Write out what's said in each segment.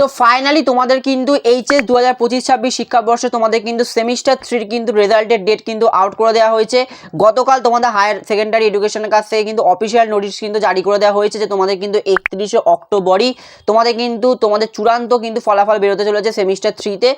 তো ফাইনালি তোমাদের কিন্তু এইচএস দু হাজার পঁচিশ ছাব্বিশ শিক্ষাবর্ষে তোমাদের কিন্তু সেমিস্টার থ্রির কিন্তু রেজাল্টের ডেট কিন্তু আউট করে দেওয়া হয়েছে। গতকাল তোমাদের হায়ার সেকেন্ডারি এডুকেশনের কাছ থেকে কিন্তু অফিসিয়াল নোটিশ কিন্তু জারি করে দেওয়া হয়েছে যে তোমাদের কিন্তু একত্রিশে অক্টোবরই তোমাদের কিন্তু তোমাদের চূড়ান্ত কিন্তু ফলাফল বেরোতে চলেছে সেমিস্টার থ্রিতে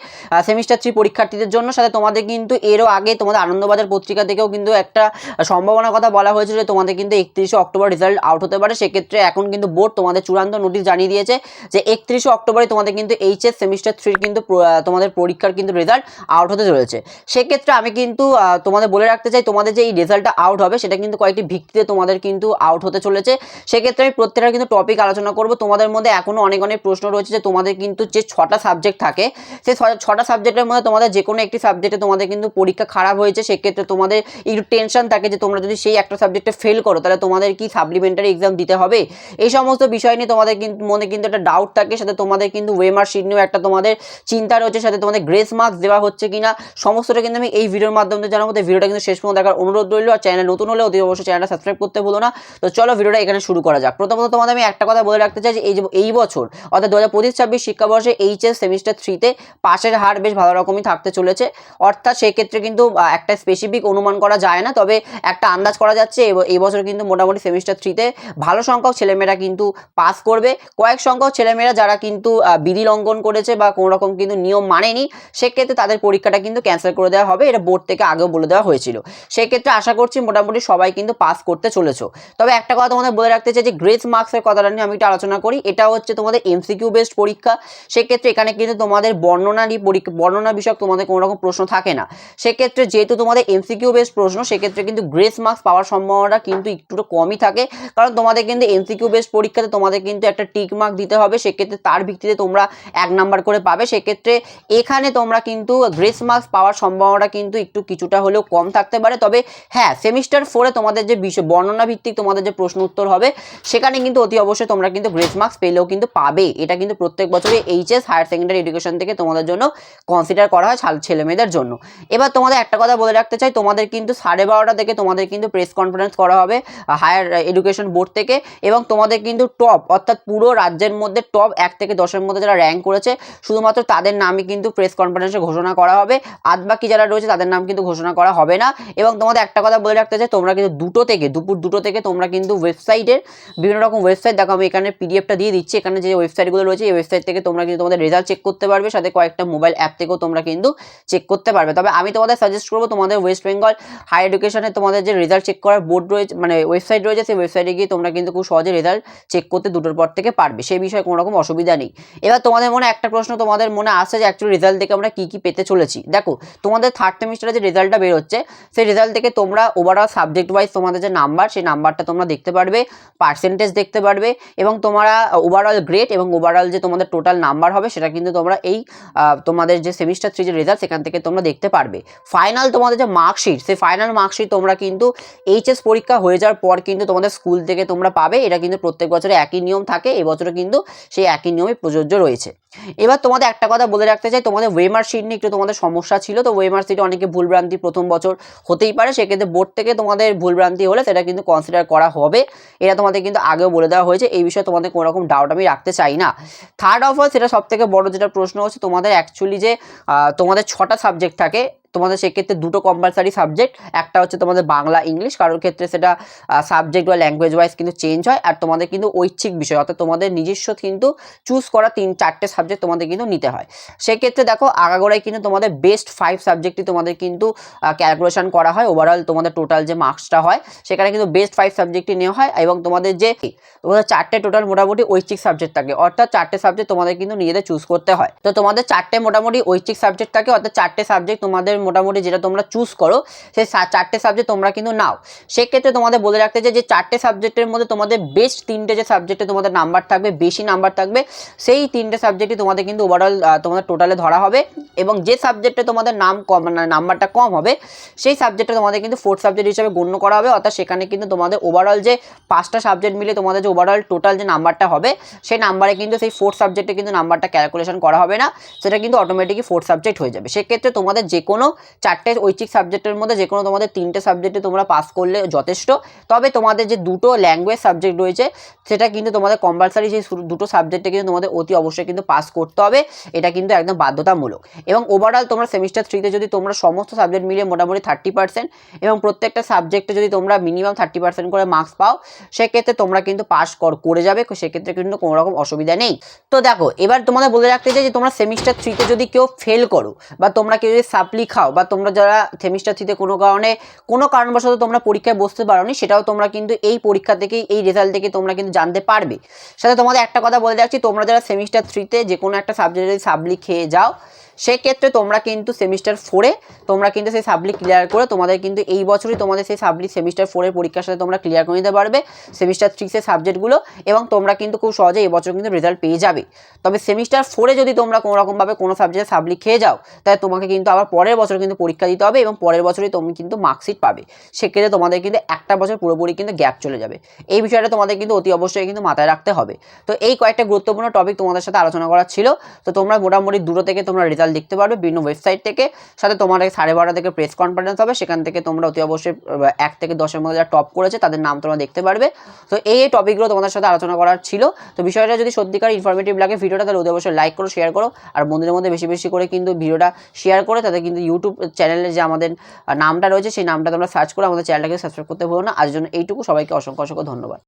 সেমিস্টার থ্রি পরীক্ষার্থীদের জন্য সাথে তোমাদের কিন্তু এরও আগে তোমাদের আনন্দবাজার পত্রিকা থেকেও কিন্তু একটা সম্ভাবনার কথা বলা হয়েছে যে তোমাদের কিন্তু একত্রিশে অক্টোবর রেজাল্ট আউট হতে পারে। সেক্ষেত্রে এখন কিন্তু বোর্ড তোমাদের চূড়ান্ত নোটিশ জানিয়ে দিয়েছে যে একত্রিশে অক্টোবরে তোমাদের কিন্তু এইচএস সেমিস্টার থ্রির কিন্তু তোমাদের পরীক্ষার কিন্তু রেজাল্ট আউট হতে চলেছে। সেক্ষেত্রে আমি কিন্তু তোমাদের বলে রাখতে চাই, তোমাদের যে এই রেজাল্টটা আউট হবে, সেটা কিন্তু কয়েকটি ভিত্তিতে তোমাদের কিন্তু আউট হতে চলেছে। সেক্ষেত্রে আমি প্রত্যেকটা কিন্তু টপিক আলোচনা করব। তোমাদের মধ্যে এখনও অনেক অনেক প্রশ্ন রয়েছে যে তোমাদের কিন্তু যে ছটা সাবজেক্ট থাকে, সেই ছটা সাবজেক্টের মধ্যে তোমাদের যে কোনো একটি সাবজেক্টে তোমাদের কিন্তু পরীক্ষা খারাপ হয়েছে, সেক্ষেত্রে তোমাদের একটু টেনশন থাকে যে তোমরা যদি সেই একটা সাবজেক্টে ফেল করো, তাহলে তোমাদের কি সাপ্লিমেন্টারি এক্সাম দিতে হবে? এই সমস্ত বিষয় নিয়ে তোমাদের কিন্তু মনে কিন্তু একটা ডাউট থাকে সাথে তোমাদের কিন্তু ওয়েমার শিট নিয়েও একটা তোমাদের চিন্তা রয়েছে, সাথে তোমাদের গ্রেস মার্কস দেওয়া হচ্ছে কিনা, সমস্তটা কিন্তু আমি এই ভিডিওর মাধ্যমে জানাব। তো ভিডিওটা কিন্তু শেষ পর্যন্ত দেখার অনুরোধ রইল, আর চ্যানেল নতুন হলে অতি অবশ্যই চ্যানেলটা সাবস্ক্রাইব করতে ভুলো না। তো চলো ভিডিওটা এখানে শুরু করা যাক। প্রথমত তোমাদের আমি একটা কথা বলে রাখতে চাই যে এই যে এই বছর, অর্থাৎ দু হাজার পঁচিশ ছাব্বিশ শিক্ষাবর্ষে এইচএস সেমিস্টার থ্রিতে পাশের হার বেশ ভালো রকমই থাকতে চলেছে। অর্থাৎ সেক্ষেত্রে কিন্তু একটা স্পেসিফিক অনুমান করা যায় না, তবে একটা আন্দাজ করা যাচ্ছে এই বছর কিন্তু মোটামুটি সেমিস্টার থ্রিতে ভালো সংখ্যক ছেলেমেয়েরা কিন্তু পাস করবে। কয়েক সংখ্যক ছেলেমেয়েরা যারা কিন্তু বিধি লঙ্ঘন করেছে বা কোনো রকম কিন্তু নিয়ম মানেনি, সেক্ষেত্রে তাদের পরীক্ষাটা কিন্তু ক্যান্সেল করে দেওয়া হবে। এটা বোর্ড থেকে আগেও বলে দেওয়া হয়েছিল। সেক্ষেত্রে আশা করছি মোটামুটি সবাই কিন্তু পাস করতে চলেছো। তবে একটা কথা তোমাদের বলে রাখতে চাই যে গ্রেস মার্কসের কথাটা নিয়ে আমি একটু আলোচনা করি। এটা হচ্ছে তোমাদের এমসিকিউ বেসড পরীক্ষা। সেক্ষেত্রে এখানে কিন্তু তোমাদের বর্ণনা বর্ণনারই পরীক্ষা, বর্ণনা বিষয়ক তোমাদের কোনো রকম প্রশ্ন থাকে না। সেক্ষেত্রে যেহেতু তোমাদের এমসিকিউ বেসড প্রশ্ন, সেক্ষেত্রে কিন্তু গ্রেস মার্কস পাওয়ার সম্ভাবনাটা কিন্তু একটু কমই থাকে। কারণ তোমাদের কিন্তু এমসিকিউ বেসড পরীক্ষাতে তোমাদের কিন্তু একটা টিক মার্ক দিতে হবে। সেক্ষেত্রে তার ভিত্তিতে তোমরা এক নাম্বার করে পাবে, সেক্ষেত্রে এখানে তোমরা কিন্তু গ্রেস মার্কস পাওয়ার সম্ভাবনাটা কিন্তু একটু কিছুটা হলেও কম থাকতে পারে। তবে হ্যাঁ সেমিস্টার ফোরে তোমাদের যে বিষয় বর্ণনা ভিত্তিক তোমাদের যে প্রশ্ন উত্তর হবে, সেখানে কিন্তু অতি অবশ্যই তোমরা কিন্তু গ্রেস মার্কস পেলেও কিন্তু পাবে। এটা কিন্তু প্রত্যেক বছরে এইচএস হায়ার সেকেন্ডারি এডুকেশন থেকে তোমাদের জন্য কনসিডার করা হয় ছেলে মেয়েদের জন্য। এবার তোমাদের একটা কথা বলে রাখতে চাই, তোমাদের কিন্তু সাড়ে বারোটা থেকে তোমাদের কিন্তু প্রেস কনফারেন্স করা হবে হায়ার এডুকেশন বোর্ড থেকে, এবং তোমাদের কিন্তু টপ অর্থাৎ পুরো রাজ্যের মধ্যে টপ এক থেকে দশের মধ্যে যারা র্যাঙ্ক করেছে, শুধুমাত্র তাদের নামই কিন্তু প্রেস কনফারেন্সে ঘোষণা করা হবে। আদ বাকি যারা রয়েছে, তাদের নাম কিন্তু ঘোষণা করা হবে না। এবং তোমাদের একটা কথা বলে রাখতে চাই, তোমরা কিন্তু দুটো থেকে, দুপুর দুটো থেকে তোমরা কিন্তু ওয়েবসাইটের বিভিন্ন রকম ওয়েবসাইট দেখো আমি এখানে পিডিএফটা দিয়ে দিচ্ছি। এখানে যে ওয়েবসাইটগুলো রয়েছে, এই ওয়েবসাইট থেকে তোমরা কিন্তু তোমাদের রেজাল্ট চেক করতে পারবে। সাথে কয়েকটা মোবাইল অ্যাপ থেকেও তোমরা কিন্তু চেক করতে পারবে। তবে আমি তোমাদের সাজেস্ট করব, তোমাদের ওয়েস্ট বেঙ্গল হাই এডুকেশনে তোমাদের যে রেজাল্ট চেক করার বোর্ড রয়েছে মানে ওয়েবসাইট রয়েছে, সেই ওয়েবসাইটে গিয়ে তোমরা কিন্তু খুব সহজে রেজাল্ট চেক করতে দুটোর পর থেকে পারবে। সেই বিষয়ে কোনো রকম অসুবিধা নেই। এবার তোমাদের মনে একটা প্রশ্ন তোমাদের মনে আসছে যে অ্যাকচুয়ালি রেজাল্ট থেকে আমরা কী কী পেতে চলেছি। দেখো, তোমাদের থার্ড সেমিস্টারে যে রেজাল্টটা বেরোচ্ছে, সেই রেজাল্ট থেকে তোমরা ওভারঅল সাবজেক্ট ওয়াইজ তোমাদের যে নাম্বার সেই নাম্বারটা তোমরা দেখতে পারবে পার্সেন্টেজ দেখতে পারবে এবং তোমরা ওভারঅল গ্রেড এবং ওভারঅল যে তোমাদের টোটাল নাম্বার হবে, সেটা কিন্তু তোমরা এই তোমাদের যে সেমিস্টার থ্রি যে রেজাল্ট সেখান থেকে তোমরা দেখতে পারবে। ফাইনাল তোমাদের যে মার্কশিট সেই ফাইনাল মার্কশিট তোমরা কিন্তু এইচএস পরীক্ষা হয়ে যাওয়ার পর কিন্তু তোমাদের স্কুল থেকে তোমরা পাবে। এটা কিন্তু প্রত্যেক বছরে একই নিয়ম থাকে এবছরে কিন্তু সেই একই নিয়মে প্রযোজ্য রয়েছে। এবার তোমাদের একটা কথা বলে রাখতে চাই, তোমাদের ওয়েমার সিট নিয়ে একটু তোমাদের সমস্যা ছিল, তো ওয়েমার শিটে অনেকে ভুলভ্রান্তি প্রথম বছর হতেই পারে, সেক্ষেত্রে বোর্ড থেকে তোমাদের ভুলভ্রান্তি হলে সেটা কিন্তু কনসিডার করা হবে। এটা তোমাদের কিন্তু আগেও বলে দেওয়া হয়েছে, এই বিষয়ে তোমাদের কোনো রকম ডাউট আমি রাখতে চাই না। থার্ড অফ অল সেটা সব থেকে বড় যেটা প্রশ্ন হচ্ছে, তোমাদের অ্যাকচুয়ালি যে তোমাদের ছটা সাবজেক্ট থাকে তোমাদের সেক্ষেত্রে দুটো কম্পালসারি সাবজেক্ট একটা হচ্ছে তোমাদের বাংলা ইংলিশ কারোর ক্ষেত্রে সেটা সাবজেক্ট বা ল্যাঙ্গুয়েজ ওয়াইজ কিন্তু চেঞ্জ হয়, আর তোমাদের কিন্তু ঐচ্ছিক বিষয়, অর্থাৎ তোমাদের নিজস্ব কিন্তু চুজ করা তিন, চারটে সাবজেক্ট তোমাদের কিন্তু নিতে হয়। সেক্ষেত্রে দেখো আগাগোড়ায় কিন্তু তোমাদের বেস্ট ফাইভ সাবজেক্টই তোমাদের কিন্তু ক্যালকুলেশন করা হয় ওভারঅল তোমাদের টোটাল যে মার্কসটা হয়, সেখানে কিন্তু বেস্ট ফাইভ সাবজেক্টই নেওয়া হয়, এবং তোমাদের যে, তোমাদের চারটে টোটাল মোটামুটি ঐচ্ছিক সাবজেক্ট থাকে, অর্থাৎ চারটে সাবজেক্ট তোমাদের কিন্তু নিজেদের চুজ করতে হয়। তো তোমাদের চারটে মোটামুটি ঐচ্ছিক সাবজেক্ট থাকে, অর্থাৎ চারটে সাবজেক্ট তোমাদের মোটামুটি যেটা তোমরা চুজ করো, সেই চারটে সাবজেক্ট তোমরা কিন্তু নাও। সেক্ষেত্রে তোমাদের বলে রাখতে চাই যে, চারটে সাবজেক্টের মধ্যে তোমাদের বেস্ট তিনটে যে সাবজেক্টে তোমাদের নাম্বার থাকবে, বেশি নাম্বার থাকবে, সেই তিনটে সাবজেক্টই তোমাদের কিন্তু ওভারঅল তোমাদের টোটালে ধরা হবে এবং যে সাবজেক্টে তোমাদের নাম কম মানে নাম্বারটা কম হবে, সেই সাবজেক্টে তোমাদের কিন্তু ফোর্থ সাবজেক্ট হিসেবে গণ্য করা হবে। অর্থাৎ সেখানে কিন্তু তোমাদের ওভারঅল যে পাঁচটা সাবজেক্ট মিলে তোমাদের যে ওভারঅল টোটাল যে নাম্বারটা হবে, সেই নাম্বারে কিন্তু সেই ফোর্থ সাবজেক্টে কিন্তু নাম্বারটা ক্যালকুলেশন করা হবে না। সেটা কিন্তু অটোমেটিকই ফোর্থ সাবজেক্ট হয়ে যাবে। সেক্ষেত্রে তোমাদের যে কোনো চারটে ঐচ্ছিক সাবজেক্টের মধ্যে যে কোনো তোমাদের তিনটে সাবজেক্টে তোমরা পাস করলে যথেষ্ট। তবে তোমাদের যে দুটো ল্যাঙ্গুয়েজ সাবজেক্ট রয়েছে, সেটা কিন্তু তোমাদের কম্পালসারি সেই দুটো সাবজেক্টে কিন্তু তোমাদের অতি অবশ্যই কিন্তু পাস করতে হবে। এটা কিন্তু একদম বাধ্যতামূলক। এবং ওভারঅল তোমরা সেমিস্টার থ্রিতে যদি তোমরা সমস্ত সাবজেক্ট মিলিয়ে মোটামুটি থার্টি পার্সেন্ট এবং প্রত্যেকটা সাবজেক্টে যদি তোমরা মিনিমাম থার্টি পার্সেন্ট করে মার্কস পাও, সেক্ষেত্রে তোমরা কিন্তু পাস করে যাবে। সেক্ষেত্রে কিন্তু কোনো রকম অসুবিধা নেই। তো দেখো, এবার তোমাদের বলে রাখতে চাই যে তোমরা সেমিস্টার থ্রিতে যদি কেউ ফেল করো বা তোমরা কেউ যদি সাপ্লি খাও বা তোমরা যারা সেমিস্টার থ্রিতে কোনো কারণে, কোনো কারণবশত তোমরা পরীক্ষায় বসতে পারোনি, সেটাও তোমরা কিন্তু এই পরীক্ষা থেকেই, এই রেজাল্ট থেকে তোমরা কিন্তু জানতে পারবে। সাথে তোমাদের একটা কথা বলে রাখছি, তোমরা যারা সেমিস্টার থ্রিতে যে কোনো একটা সাবজেক্টে যদি সাবলি খেয়ে যাও সেক্ষেত্রে তোমরা কিন্তু সেমিস্টার ফোরে তোমরা কিন্তু সেই সাবলি ক্লিয়ার করে তোমাদের কিন্তু এই বছরই তোমাদের সেই সাবলি সেমিস্টার ফোরের পরীক্ষার সাথে তোমরা ক্লিয়ার করে নিতে পারবে সেমিস্টার থ্রিসের সাবজেক্টগুলো এবং তোমরা কিন্তু খুব সহজে এবছর কিন্তু রেজাল্ট পেয়ে যাবে। তবে সেমিস্টার ফোরে যদি তোমরা কোনো রকমভাবে কোনো সাবজেক্টে সাবলি খেয়ে যাও, তাহলে তোমাকে কিন্তু আবার পরের বছর কিন্তু পরীক্ষা দিতে হবে এবং পরের বছরই তুমি কিন্তু মার্কশিট পাবে। সেক্ষেত্রে তোমাদের কিন্তু একটা বছর পুরোপুরি কিন্তু গ্যাপ চলে যাবে। এই বিষয়টা তোমাদের কিন্তু অতি অবশ্যই কিন্তু মাথায় রাখতে হবে। তো এই কয়েকটা গুরুত্বপূর্ণ টপিক তোমাদের সাথে আলোচনা করা ছিল। তো তোমরা মোটামুটি দুটো থেকে তোমরা রেজাল্ট দেখতে পারবে। বিভিন্ন ওয়েবসাইট থেকে। সাথে তোমাদের সাড়ে বারোটা থেকে প্রেস কনফারেন্স হবে। সেখান থেকে তোমরা অতি অবশ্যই এক থেকে দশের মধ্যে যারা টপ করেছে, তাদের নাম তোমরা দেখতে পারবে। তো এই টপিকগুলো তোমাদের সাথে আলোচনা করার ছিল। তো বিষয়টা যদি সত্যিকার ইনফরমেটিভ লাগে ভিডিওটা তাহলে অতি অবশ্যই লাইক করো শেয়ার করো। আর বন্ধুদের মধ্যে বেশি বেশি করে কিন্তু ভিডিওটা শেয়ার করে। তাদের কিন্তু ইউটিউব চ্যানেলে যে আমাদের নামটা রয়েছে, সেই নামটা তোমরা সার্চ করে আমাদের চ্যানেলটাকে সাবস্ক্রাইব করতে ভুলো না। আজ জন্য এইটুকু। সবাইকে অসংখ্য অসংখ্য ধন্যবাদ।